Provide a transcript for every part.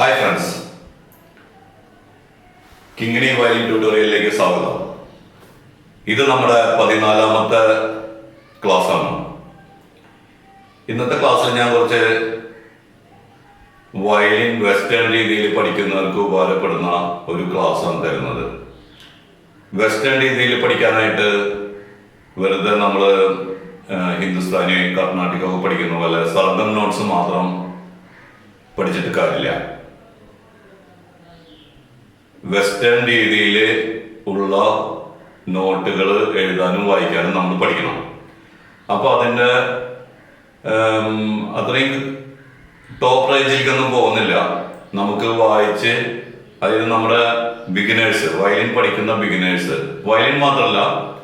Hi friends Kingini violin ട്യൂട്ടോറിയലിലേക്ക് സ്വാഗതം. ഇത് നമ്മുടെ പതിനാലാമത്തെ ക്ലാസ് ആണ് ഇന്നത്തെ ക്ലാസ്സിൽ ഞാൻ കുറച്ച് വയലിൻ വെസ്റ്റേൺ രീതിയിൽ പഠിക്കുന്നവർക്ക് ഉപകാരപ്പെടുന്ന ഒരു ക്ലാസ് ആണ് തരുന്നത്. വെസ്റ്റേൺ രീതിയിൽ പഠിക്കാനായിട്ട് വെറുതെ നമ്മൾ ഹിന്ദുസ്ഥാനി കർണാടക പഠിക്കുന്ന പോലെ സർഗം നോട്ട്സ് മാത്രം പഠിച്ചിട്ട് കാര്യമില്ല. വെസ്റ്റേൺ രീതിയിൽ ഉള്ള നോട്ടുകൾ എഴുതാനും വായിക്കാനും നമ്മൾ പഠിക്കണം. അപ്പോൾ അതിന്റെ അത്രയും ടോപ്പ് റേഞ്ചിലേക്കൊന്നും പോകുന്നില്ല. നമുക്ക് വായിച്ച് അതായത് നമ്മുടെ ബിഗിനേഴ്സ് വയലിൻ പഠിക്കുന്ന ബിഗിനേഴ്സ് വയലിൻ മാത്രമല്ല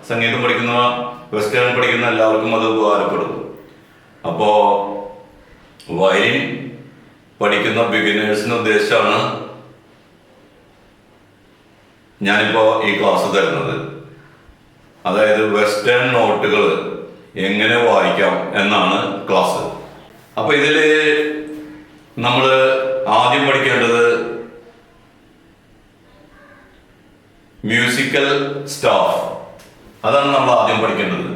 സംഗീതം പഠിക്കുന്ന വെസ്റ്റേൺ പഠിക്കുന്ന എല്ലാവർക്കും അത് ഉപകാരപ്പെടും. അപ്പോൾ വയലിൻ പഠിക്കുന്ന ബിഗിനേഴ്സിന് ഉദ്ദേശമാണ് ഞാനിപ്പോ ഈ ക്ലാസ് തരുന്നത്. അതായത് വെസ്റ്റേൺ നോട്ടുകൾ എങ്ങനെ വായിക്കാം എന്നാണ് ക്ലാസ് അപ്പൊ ഇതിൽ നമ്മൾ ആദ്യം പഠിക്കേണ്ടത് മ്യൂസിക്കൽ സ്റ്റാഫ് അതാണ് നമ്മൾ ആദ്യം പഠിക്കേണ്ടത്.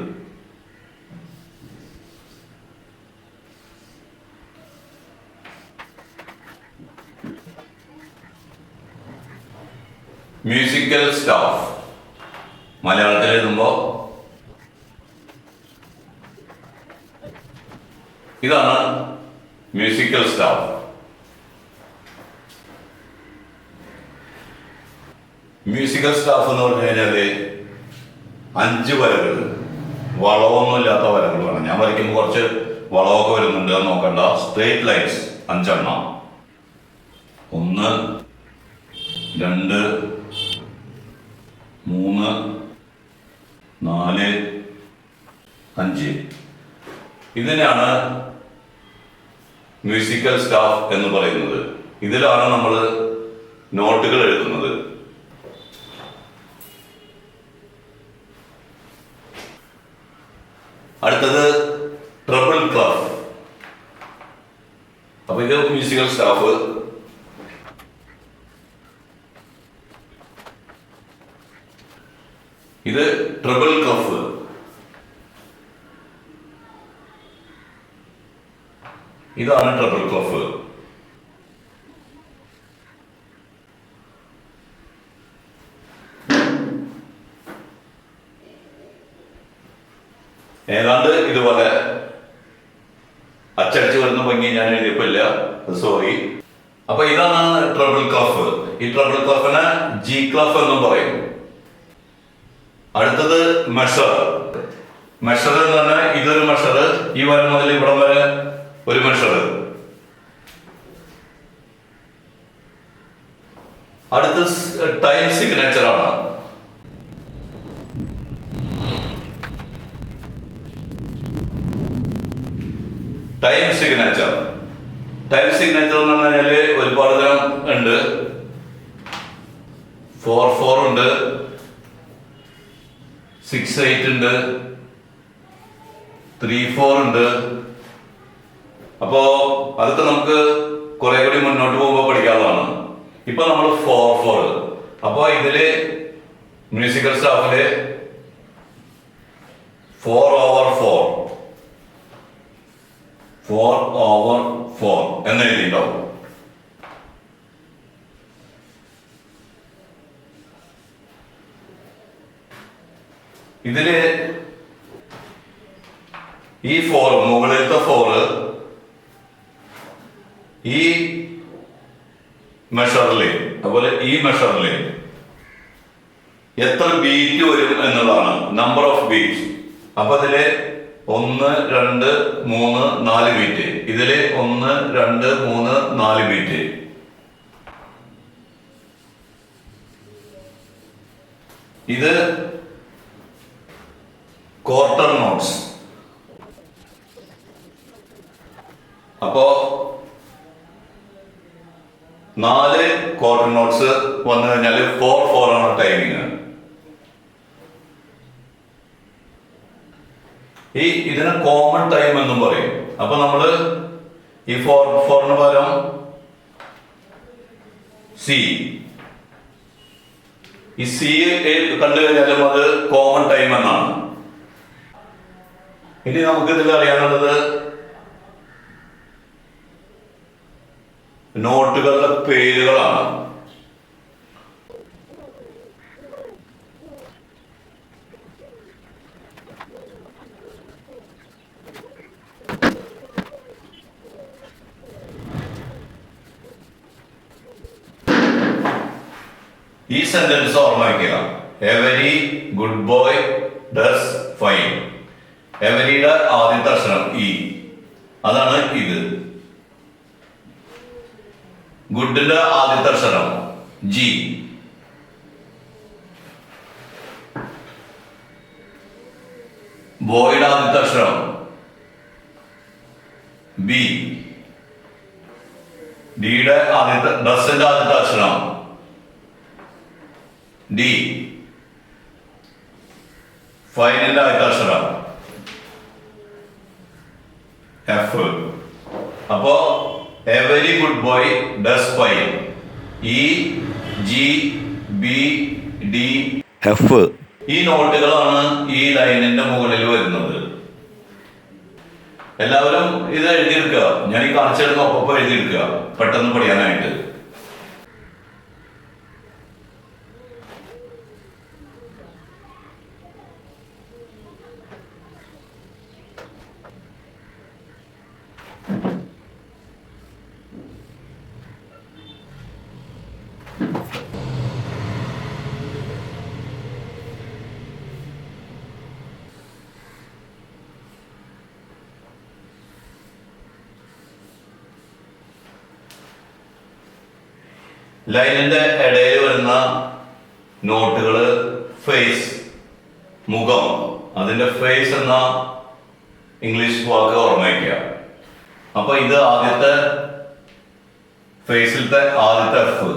മ്യൂസിക്കൽ സ്റ്റാഫ് മലയാളത്തിൽ എഴുതുമ്പോൾ ഇതാണ് മ്യൂസിക്കൽ സ്റ്റാഫ് മ്യൂസിക്കൽ സ്റ്റാഫ് എന്ന് പറഞ്ഞു കഴിഞ്ഞാൽ അഞ്ച് വരകൾ. വളവൊന്നും ഇല്ലാത്ത വരകൾ വേണം ഞാൻ വരയ്ക്കുമ്പോൾ കുറച്ച് വളവൊക്കെ വരുന്നുണ്ട്. നോക്കണ്ട. സ്ട്രേറ്റ് ലൈൻസ് അഞ്ചെണ്ണം. ഒന്ന് രണ്ട് മൂന്ന് നാല് അഞ്ച്. ഇതിനെയാണ് മ്യൂസിക്കൽ സ്റ്റാഫ് എന്ന് പറയുന്നത്. ഇതിലാണ് നമ്മൾ നോട്ടുകൾ എഴുതുന്നത്. അടുത്തത് ട്രിപ്പിൾ ക്ലഫ് അപ്പൊ ഇത് മ്യൂസിക്കൽ സ്റ്റാഫ് ഇത് ട്രിപ്പിൾ കഫ് ഇതാണ് ട്രിപ്പിൾ ക്ലഫ് ഏതാണ്ട് ഇതുപോലെ അച്ചടിച്ച് വരുന്ന ഭംഗി ഞാൻ എഴുതിയപ്പില്ല സോറി അപ്പൊ ഇതാണ് ട്രിപ്പിൾ ക്ലഫ് ഈ ട്രിപ്പിൾ ക്ലഫിനെ ജി ക്ലഫ് എന്നും പറയും. അടുത്തത് മെഷർ മെഷർ എന്ന് പറഞ്ഞാൽ ഇതൊരു മെഷർ ഈ വരുന്നതിൽ ഇവിടം വരെ ഒരു മനുഷ്യർ. അടുത്ത ടൈം സിഗ്നേച്ചർ ആണ്. ടൈം സിഗ്നേച്ചർ ടൈം സിഗ്നേച്ചർ എന്ന് പറഞ്ഞാൽ ഒരുപാട് തരം ഉണ്ട്. ഫോർ ഫോർ ഉണ്ട്. സിക്സ് എയ്റ്റ് ഉണ്ട്. ത്രീ ഫോർ ഉണ്ട്. അപ്പോ അതൊക്കെ നമുക്ക് കുറെ കൂടി മുന്നോട്ട് പോകുമ്പോൾ പഠിക്കാവുന്നതാണ്. ഇപ്പൊ നമ്മൾ ഫോർ ഫോർ അപ്പോ ഇതിൽ musical സ്റ്റാഫിൽ four over four four over four എന്ന് എഴുതിയിട്ടുണ്ടാവും. ഇതിൽ ഈ ഫോർ മുകളിലത്തെ ഫോറ് ഈ മെഷറിൽ അതുപോലെ ഈ മെഷറിൽ എത്ര ബീറ്റ് വരും എന്നുള്ളതാണ്. നമ്പർ ഓഫ് ബീറ്റ് അപ്പൊ അതിൽ ഒന്ന് രണ്ട് മൂന്ന് നാല് ബീറ്റ് ഇതിൽ ഒന്ന് രണ്ട് മൂന്ന് നാല് ബീറ്റ് ഇത് ക്വാർട്ടർ നോട്ട്സ് അപ്പോ നാല് ക്വാർട്ടർ നോട്ട്സ് വന്നു കഴിഞ്ഞാൽ ഫോർ ഫോർ ആണ് ടൈമിങ് ഈ ഇതിന് കോമൺ ടൈം എന്നും പറയും. അപ്പൊ നമ്മൾ ഈ ഫോർ ഫോറിന് പകരം സി ഈ സി കണ്ടു കഴിഞ്ഞാലും അത് കോമൺ ടൈം എന്നാണ്. ഇനി നമുക്ക് ഇതിൽ അറിയാനുള്ളത് നോട്ടുകളുടെ പേരുകളാണ്. ഈ സെന്റൻസ് ഓർമ്മ every good boy does fine. എവരിയുടെ ആദ്യത്തെ അക്ഷരം ഇ. അതാണ് ഇത്. ഗുഡിന്റെ ആദ്യത്തെ അക്ഷരം. ജി ബോയുടെ ആദ്യത്തെ അക്ഷരം. ബി ഡിയുടെ ആദ്യത്തെ ഡസിന്റെ ആദ്യത്തെ അക്ഷരം. ഡി ഫൈനിന്റെ ആദ്യത്തെ അക്ഷരം. എഫ് അപ്പോ every good boy does fine E G B D F ഈ നോട്ടുകളാണ് ഈ ലൈനിന്റെ മുകളിൽ വരുന്നത്. എല്ലാവരും ഇത് എഴുതിയെടുക്കുക. ഞാൻ ഈ കാണിച്ചെടുക്കുന്ന ഒപ്പം എഴുതിയെടുക്കുക. പെട്ടെന്ന് പഠിക്കാനായിട്ട്. ലൈനിന്റെ ഇടയിൽ വരുന്ന നോട്ടുകൾ ഫേസ് മുഖം. അതിന്റെ ഫേസ് എന്ന ഇംഗ്ലീഷ് വാക്ക് ഓർമ്മയ്ക്കുക അപ്പൊ ഇത് ആദ്യത്തെ ഫേസിലത്തെ ആദ്യത്തെ എഫ്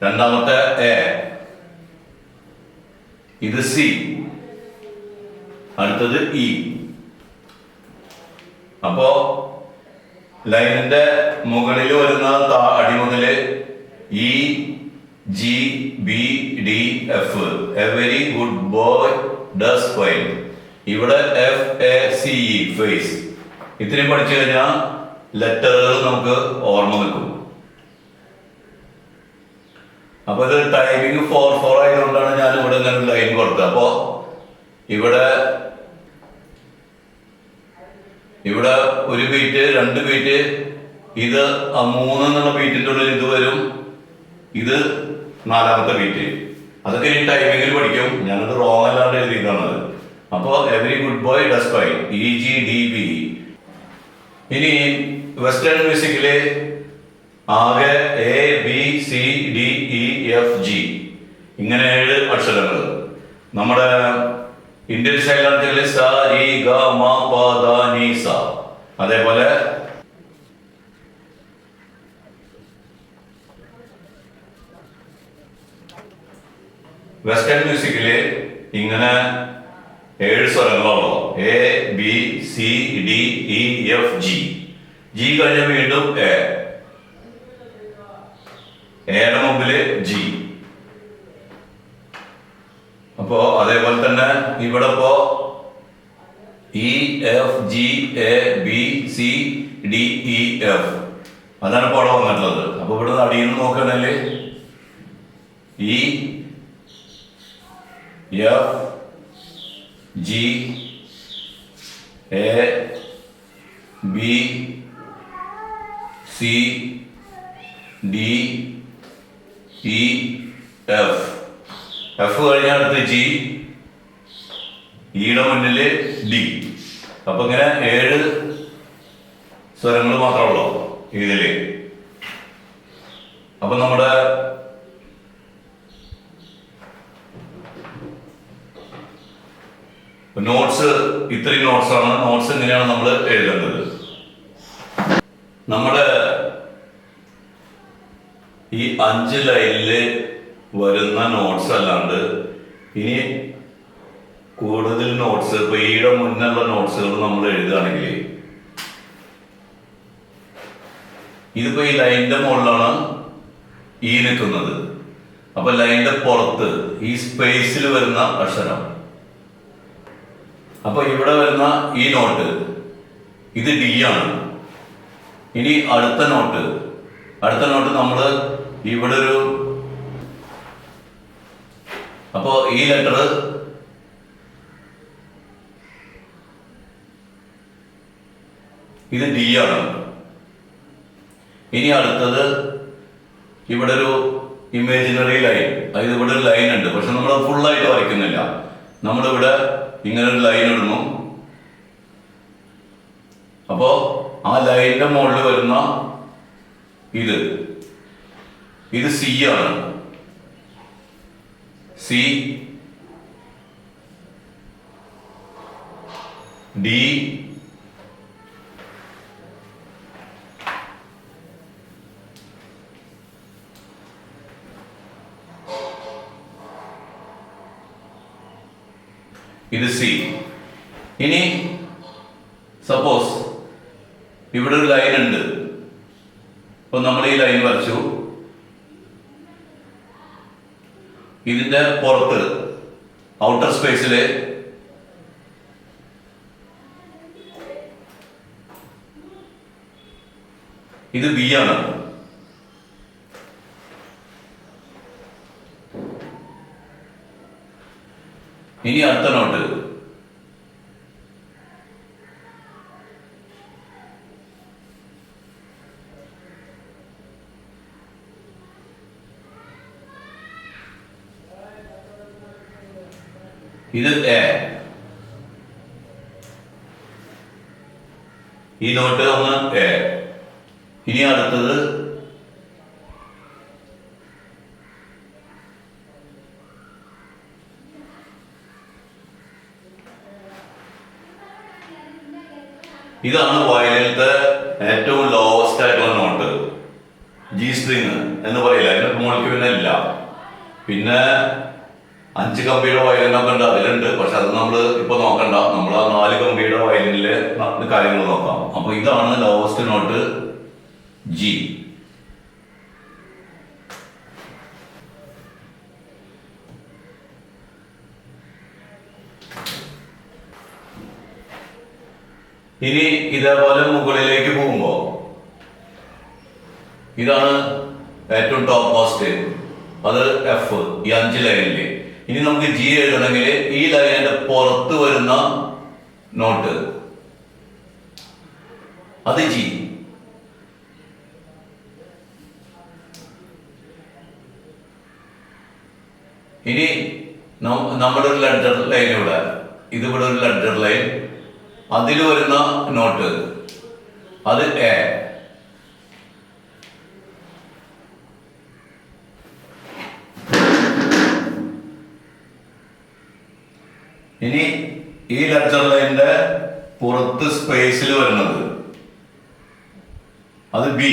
രണ്ടാമത്തെ എ ഇത് സി അടുത്തത് ഇ അപ്പോ ലൈനിന്റെ മുകളിൽ വരുന്ന അടിമുതൽ അടി മുതൽ E G B D F every good boy does fine ഇവിടെ F A C E face ഇത്രയും പഠിച്ചു കഴിഞ്ഞാൽ ലെറ്ററുകൾ നമുക്ക് ഓർമ്മ നിൽക്കും. അപ്പൊ ഇത് ടൈമിങ് ഫോർ ഫോർ ആയതുകൊണ്ടാണ് ഞാൻ ഇവിടെ ഇങ്ങനെ ലൈൻ കൊടുത്തത്. അപ്പോ ഇവിടെ ഇവിടെ ഒരു ബീറ്റ് രണ്ട് ബീറ്റ് ഇത് ആ മൂന്ന് എന്നുള്ള ബീറ്റിന്റെ ഉള്ളിൽ ഇത് വരും. ഇത് നാലാമത്തെ ബീറ്റ് അതൊക്കെ ഇനി ടൈമിങ്ങിൽ പഠിക്കും. ഞാനത് റോങ് അല്ലാണ്ട് എഴുതിയതാണ് അപ്പോൾ every good boy does by E G D B ഇനി വെസ്റ്റേൺ മ്യൂസിക്കിലെ ആകെ A B C D E F G ഇങ്ങനെ ഏഴ് അക്ഷരങ്ങൾ. നമ്മുടെ ഇന്ത്യൻ ശൈലാർത്ഥികളിൽ സ രി ഗ മ പ ദ നി സ അതേപോലെ വെസ്റ്റേൺ മ്യൂസിക്കിൽ ഇങ്ങനെ ഏഴ് സ്വരങ്ങളുള്ളൂ. A B C D E F G. G കഴിഞ്ഞ വീണ്ടും എ. എയുടെ മുമ്പിൽ ജി. അപ്പോ അതേപോലെ തന്നെ ഇവിടെ ഇപ്പോ E F G A B C D E F അതാണ് ഇപ്പോൾ അവിടെ വന്നിട്ടുള്ളത്. അപ്പൊ ഇവിടെ അടിയിൽ നിന്ന് നോക്കണല്ലേ E F G A B C D E F F കഴിഞ്ഞ അടുത്ത് ജി ഈയുടെ മുന്നിൽ ഡി അപ്പൊ ഇങ്ങനെ ഏഴ് സ്വരങ്ങൾ മാത്രമുള്ളൂ ഇതിൽ. അപ്പൊ നമ്മുടെ നോട്ട്സ് ഇത്രയും നോട്ട്സ് ആണ്. നോട്ട്സ് എങ്ങനെയാണ് നമ്മൾ എഴുതുന്നത് നമ്മുടെ ഈ അഞ്ച് ലൈനിൽ വരുന്ന നോട്ട്സ് അല്ലാണ്ട് ഇനി കൂടുതൽ നോട്ട്സ് ഇപ്പൊ ഈയുടെ മുന്നുള്ള നോട്ട്സുകൾ നമ്മൾ എഴുതുകയാണെങ്കിൽ ഇതിപ്പോ ഈ ലൈനിന്റെ മുകളിലാണ് ഈ നിൽക്കുന്നത്. അപ്പൊ ലൈനിന്റെ പുറത്ത് ഈ സ്പേസിൽ വരുന്ന അക്ഷരം. അപ്പൊ ഇവിടെ വരുന്ന ഈ നോട്ട് ഇത് ഡി ആണ്. ഇനി അടുത്ത നോട്ട് അടുത്ത നോട്ട് നമ്മൾ ഇവിടെ ഒരു അപ്പോ ഈ ലെറ്റർ ഇത് ഡി ആണ്. ഇനി അടുത്തത് ഇവിടെ ഒരു ഇമേജിനറി ലൈൻ അതായത് ഇവിടെ ഒരു ലൈൻ ഉണ്ട്. പക്ഷെ നമ്മൾ ഫുള്ളായിട്ട് വരയ്ക്കുന്നില്ല. നമ്മളിവിടെ ഇങ്ങനെ ഒരു ലൈൻ ഇടുന്നു. അപ്പോ ആ ലൈനിന്റെ മുകളിൽ വരുന്ന ഇത്. ഇത് സി ആണ്. സി. ഡി. ഇത് സി. ഇനി സപ്പോസ് ഇവിടെ ഒരു ലൈൻ ഉണ്ട് അപ്പൊ നമ്മൾ ഈ ലൈൻ വരച്ചു ഇതിന്റെ പുറത്ത് ഔട്ടർ സ്പേസിൽ ഇത് ബി ആണ്. ഇനി അടുത്ത നോട്ട് ഇത് എ ഈ നോട്ട് ഒന്ന് എ ഇനി അടുത്തത് ഇതാണ് വയലിലത്തെ ഏറ്റവും ലോവസ്റ്റ് ആയിട്ടുള്ള നോട്ട് ജി സ്ട്രിങ് എന്ന് പറയില്ല. അതിന്റെ മുകളിലേക്ക് പിന്നെ പിന്നെ അഞ്ച് കമ്പിയുടെ വയലിനൊക്കെ ഉണ്ട് അതിലുണ്ട്. പക്ഷെ അത് നമ്മൾ ഇപ്പൊ നോക്കണ്ട. നമ്മൾ ആ നാല് കമ്പിയുടെ വയലിനിലെ കാര്യങ്ങൾ നോക്കാം. അപ്പൊ ഇതാണ് ലോവസ്റ്റ് നോട്ട് ജി ഇനി ഇതേപോലെ മുകളിലേക്ക് പോകുമ്പോ ഇതാണ് ഏറ്റവും ടോപ്പ് പോസ്റ്റ് അത് എഫ് ഈ അഞ്ച് ലൈനിൽ ഇനി നമുക്ക് ജി എഴുതണമെങ്കിൽ ഈ ലൈനിന്റെ പുറത്ത് വരുന്ന നോട്ട്. അത് ജി ഇനി നമ്മുടെ ഒരു ലെഡർ ലൈൻ ഇവിടെ. ഇതിവിടെ ഒരു ലെഡർ ലൈൻ അതിൽ വരുന്ന നോട്ട്. അത് എ ഇനി ഈ ലെറ്റർ ലൈനിന്റെ പുറത്ത് സ്പേസിൽ വരുന്നത് അത് ബി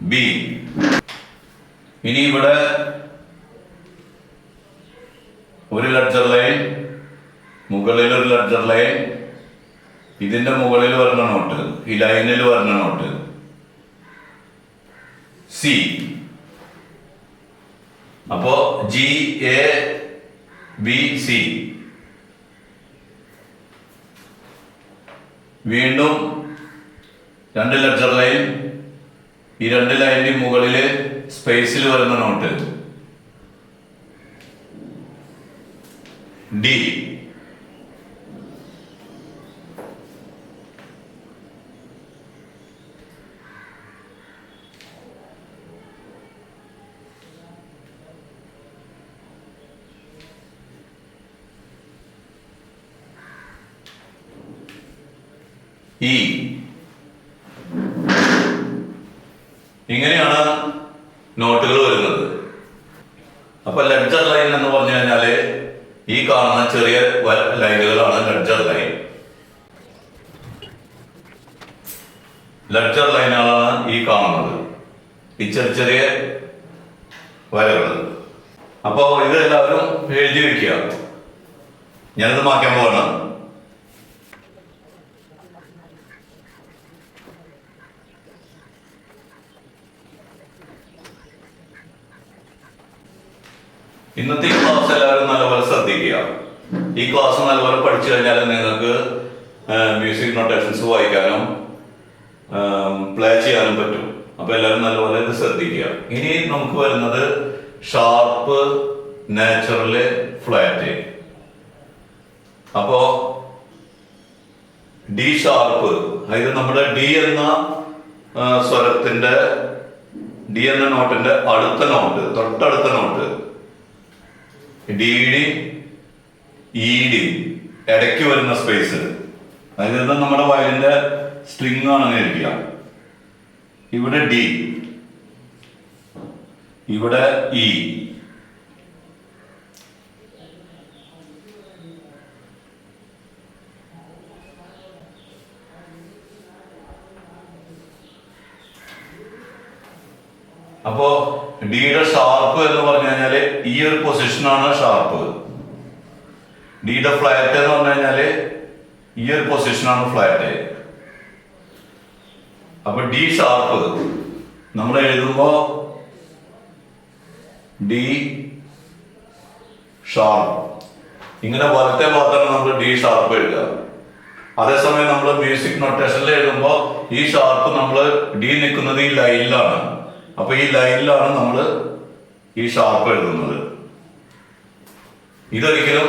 ബി ഇനി ഇവിടെ ഒരു ലെറ്റർ ലൈൻ മുകളിൽ ഒരു ലെറ്റർ ലൈൻ ഇതിന്റെ മുകളിൽ വരുന്ന നോട്ട് ഈ ലൈനിൽ വരുന്ന നോട്ട് സി അപ്പോ ജി എ ബി സി. വീണ്ടും രണ്ട് ലെറ്റർ ലൈൻ ഈ രണ്ട് ലൈനിന്റെ മുകളിൽ സ്പേസിൽ വരുന്ന നോട്ട്. ഡി. ഇ ഇങ്ങനെയാണ് നോട്ടുകൾ വരുന്നത്. അപ്പൊ ലെഡ്ജർ ലൈൻ എന്ന് പറഞ്ഞു കഴിഞ്ഞാൽ ഈ കാണുന്ന ചെറിയ ലൈനുകളാണ് ലെഡ്ജർ ലൈൻ ലെഡ്ജർ ലൈനുകളാണ് ഈ കാണുന്നത്. ഈ ചെറിയ ചെറിയ വരകൾ അപ്പോ ഇത് എല്ലാവരും എഴുതി വെക്കുക. ഞാനിത് മാറ്റാൻ പോവാണ്. ഇന്നത്തെ ഈ ക്ലാസ് എല്ലാവരും നല്ലപോലെ ശ്രദ്ധിക്കുക. ഈ ക്ലാസ് നല്ലപോലെ പഠിച്ചു കഴിഞ്ഞാൽ നിങ്ങൾക്ക് മ്യൂസിക് നൊട്ടേഷൻസ് വായിക്കാനും പ്ലേ ചെയ്യാനും പറ്റും. അപ്പൊ എല്ലാവരും നല്ലപോലെ ഇത് ശ്രദ്ധിക്കുക. ഇനി നമുക്ക് വരുന്നത് ഷാർപ്പ് നാച്ചുറൽ ഫ്ലാറ്റ് അപ്പോ ഡി ഷാർപ്പ് അതായത് നമ്മുടെ ഡി എന്ന സ്വരത്തിന്റെ ഡി എന്ന നോട്ടിന്റെ അടുത്ത നോട്ട് തൊട്ടടുത്ത നോട്ട് ഡി ഡി ഇടയ്ക്ക് വരുന്ന സ്പേസ്. അതായത് നമ്മുടെ വയലിന്റെ സ്ട്രിങ് ആണെന്ന് ഇരിക്കുക ഇവിടെ ഡി ഇവിടെ ഇ അപ്പോ ഡിയുടെ ഷാർപ്പ് എന്ന് പറഞ്ഞു കഴിഞ്ഞാൽ ഈ ഒരു പൊസിഷനാണ് ഷാർപ്പ് ഡിയുടെ ഫ്ലാറ്റ് എന്ന് പറഞ്ഞു കഴിഞ്ഞാൽ ഈ ഒരു പൊസിഷനാണ് ഫ്ലാറ്റ് അപ്പൊ ഡി ഷാർപ്പ് നമ്മൾ എഴുതുമ്പോ ഡി ഷാർപ്പ് ഇങ്ങനെ വലത്തെ ഭാഗത്താണ് നമ്മൾ ഡി ഷാർപ്പ് എഴുതുക. അതേസമയം നമ്മൾ മ്യൂസിക് നൊട്ടേഷനിൽ എഴുതുമ്പോൾ ഈ ഷാർപ്പ് നമ്മൾ ഡി നിൽക്കുന്നത് ഈ ലൈനിലാണ് അപ്പൊ ഈ ലൈനിലാണ് നമ്മൾ ഈ ഷാർപ്പ് എഴുതുന്നത്. ഇതൊരിക്കലും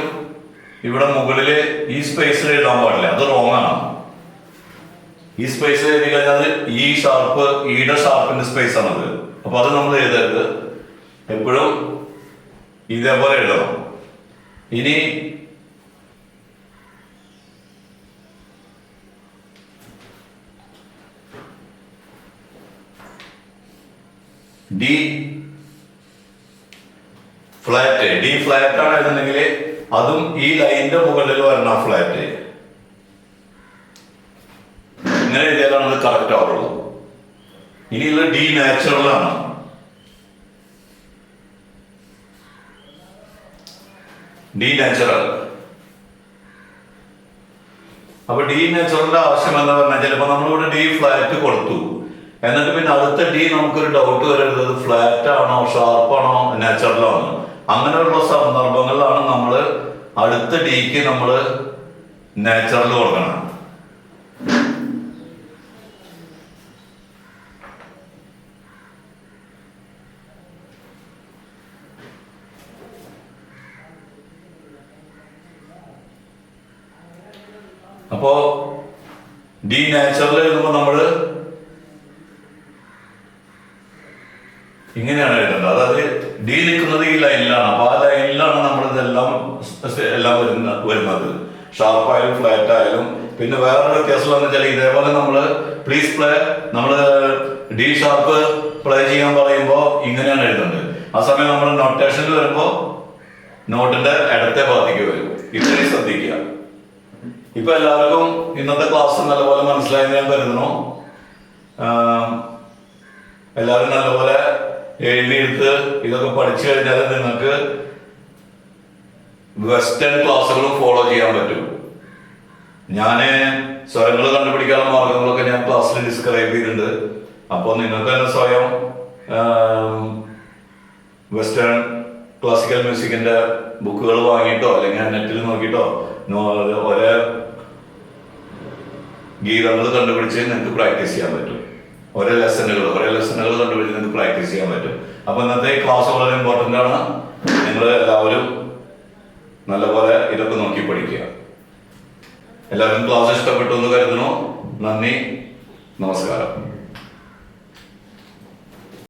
ഇവിടെ മുകളിലെ ഈ സ്പേസിൽ എഴുതാൻ പാടില്ല. അത് റോങ് ആണ്. ഈ സ്പേസിൽ എഴുതി കഴിഞ്ഞാൽ ഈ ഷാർപ്പ് ഈയുടെ ഷാർപ്പിന്റെ സ്പേസ് ആണത്. അപ്പൊ അത് നമ്മൾ എഴുതരുത്. എപ്പോഴും ഇതേപോലെ എഴുതണം. ഇനി ഡി ഫ്ലാറ്റ് ഡി ഫ്ലാറ്റ് ആണ് എന്നുണ്ടെങ്കിൽ അതും ഈ ലൈനിന്റെ മുകളിൽ വരണം ഫ്ലാറ്റ് ഇങ്ങനെ എഴുതിയാലാണ് അത് കറക്റ്റ് ആവുള്ളൂ. ഇനിയുള്ള ഡി നാച്ചുറൽ ആണ്. ഡി നാച്ചുറൽ അപ്പൊ ഡി നാച്ചുറലിന്റെ ആവശ്യം എന്താ പറഞ്ഞാൽ ചിലപ്പോ നമ്മളിവിടെ ഡി ഫ്ലാറ്റ് കൊടുത്തു. എന്നിട്ട് പിന്നെ അടുത്ത ഡി നമുക്കൊരു ഡൗട്ട് വരരുത്. ഫ്ലാറ്റ് ആണോ ഷാർപ്പ് ആണോ നാച്ചുറൽ ആണോ. അങ്ങനെയുള്ള സന്ദർഭങ്ങളിലാണ് നമ്മൾ അടുത്ത ഡിക്ക് നമ്മൾ നാച്ചുറൽ കൊടുക്കണം. അപ്പോ ഡി നാച്ചുറൽ എഴുതുമ്പോൾ നമ്മൾ ഇങ്ങനെയാണ് എഴുതേണ്ടത്. അതായത് ഡി നിൽക്കുന്നത് ഈ ലൈനിലാണ്. അപ്പൊ ആ ലൈനിലാണ് നമ്മളിതെല്ലാം എല്ലാം വരുന്ന വരുന്നത്. ഷാർപ്പായാലും ഫ്ലാറ്റ് ആയാലും പിന്നെ വേറൊരു വ്യത്യാസം എന്ന് വെച്ചാൽ ഇതേപോലെ നമ്മൾ പ്ലീസ് പ്ലേ നമ്മൾ ഡി ഷാർപ്പ് പ്ലേ ചെയ്യാൻ പറയുമ്പോൾ ഇങ്ങനെയാണ് എഴുതുന്നത് ആ സമയം നമ്മൾ നൊട്ടേഷനിൽ വരുമ്പോൾ നോട്ടിന്റെ ഇടത്തെ ഭാഗത്തേക്ക് വരും. ഇത്രയും ശ്രദ്ധിക്കുക. ഇപ്പൊ എല്ലാവർക്കും ഇന്നത്തെ ക്ലാസ് നല്ലപോലെ മനസ്സിലായെന്ന് ഞാൻ കരുതുന്നു. ആം, എല്ലാവരും നല്ലപോലെ എഴുതിയെടുത്ത് ഇതൊക്കെ പഠിച്ചു കഴിഞ്ഞാൽ നിങ്ങൾക്ക് വെസ്റ്റേൺ ക്ലാസ്സുകളും ഫോളോ ചെയ്യാൻ പറ്റും. ഞാൻ സ്വരങ്ങൾ കണ്ടുപിടിക്കാനുള്ള മാർഗങ്ങളൊക്കെ ഞാൻ ക്ലാസ്സിൽ ഡിസ്ക്രൈബ് ചെയ്തിട്ടുണ്ട്. അപ്പോൾ നിങ്ങൾക്ക് തന്നെ സ്വയം വെസ്റ്റേൺ ക്ലാസിക്കൽ മ്യൂസിക്കിന്റെ ബുക്കുകൾ വാങ്ങിയിട്ടോ അല്ലെങ്കിൽ നെറ്റിൽ നോക്കിയിട്ടോ ഒരേ ഗീതങ്ങൾ കണ്ടുപിടിച്ച് നിങ്ങൾക്ക് പ്രാക്ടീസ് ചെയ്യാൻ പറ്റും. ഒരേ ലെസണുകൾ ഓരോ ലെസണുകൾ കണ്ടുപിടിച്ച് നിങ്ങൾക്ക് പ്രാക്ടീസ് ചെയ്യാൻ പറ്റും. അപ്പൊ ഇന്നത്തെ ക്ലാസ് വളരെ ഇമ്പോർട്ടന്റ് ആണ്. നിങ്ങൾ എല്ലാവരും നല്ലപോലെ ഇതൊക്കെ നോക്കി പഠിക്കുക. എല്ലാവരും ക്ലാസ് ഇഷ്ടപ്പെട്ടു എന്ന് കരുതുന്നു. നന്ദി. നമസ്കാരം.